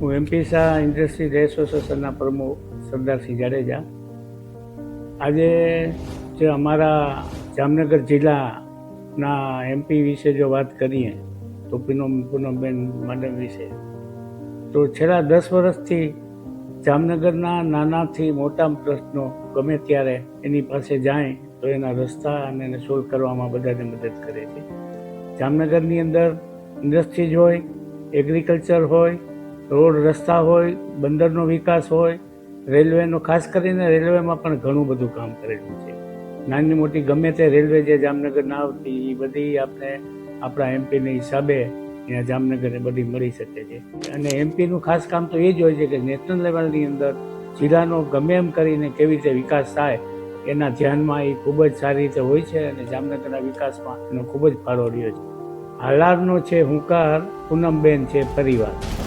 હું MP Shah industries એસોસિએશનના પ્રમુખ સરદારસિંહ જાડેજા. આજે જે અમારા જામનગર જિલ્લાના એમપી વિશે જો વાત કરીએ, તો પૂનમ, પૂનમબેન મેડમ વિશે, તો છેલ્લા દસ વર્ષથી જામનગરના નાનાથી મોટા પ્રશ્નો ગમે ત્યારે એની પાસે જાય, તો એના રસ્તા અને એને સોલ્વ કરવામાં બધાને મદદ કરે છે. જામનગરની અંદર ઇન્ડસ્ટ્રીઝ હોય, એગ્રીકલ્ચર હોય રોડ રસ્તા હોય, બંદરનો વિકાસ હોય, રેલવેનો, ખાસ કરીને રેલવેમાં પણ ઘણું બધું કામ કરેલું છે. નાની મોટી ગમે તે રેલવે જે જામનગરના આવતી એ બધી આપણે, આપણા એમપીના હિસાબે અહીંયા જામનગરને બધી મળી શકે છે. અને એમપીનું ખાસ કામ તો એ જ હોય છે કે નેશનલ લેવલની અંદર જિલ્લાનો ગમે એમ કરીને કેવી રીતે વિકાસ થાય, એના ધ્યાનમાં એ ખૂબ જ સારી રીતે હોય છે અને જામનગરના વિકાસમાં એનો ખૂબ જ ફાળો રહ્યો છે. હાલારનો છે હુંકાર, પૂનમબેન છે પરિવાર.